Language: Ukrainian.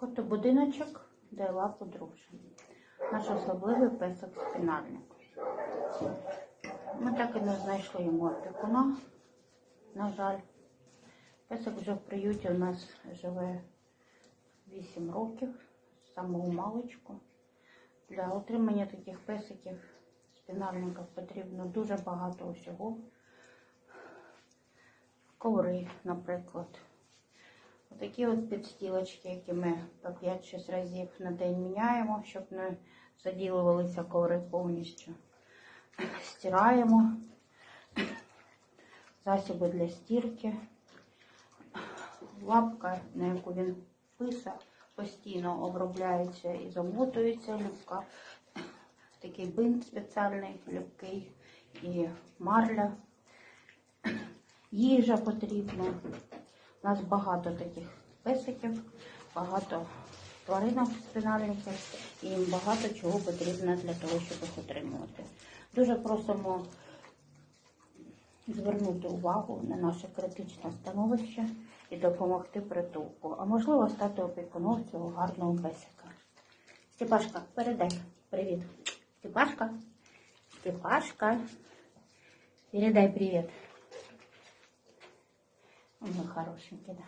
Котобудиночок, де лапу дружин. Наш особливий песок спінальник. Ми так і не знайшли йому опікуна, на жаль. Песик вже в приюті у нас живе 8 років, самого маличку. Для отримання таких песиків спінальників потрібно дуже багато усього. Коври, наприклад. Отакі от підстілочки, які ми по 5-6 разів на день міняємо, щоб не заділувалися коври повністю. Стираємо засоби для стірки, лапка, на яку він писа, постійно обробляється і замотується любка. Такий бинт спеціальний, любкий і марля. Їжа потрібна. У нас багато таких песиків, багато тваринок спинальників і їм багато чого потрібно для того, щоб їх отримувати. Дуже просимо звернути увагу на наше критичне становище і допомогти притулку, а можливо стати опікуном цього гарного песика. Степашка, передай привіт. Степашка, Степашка, передай привіт. Он мой хорошенький, да.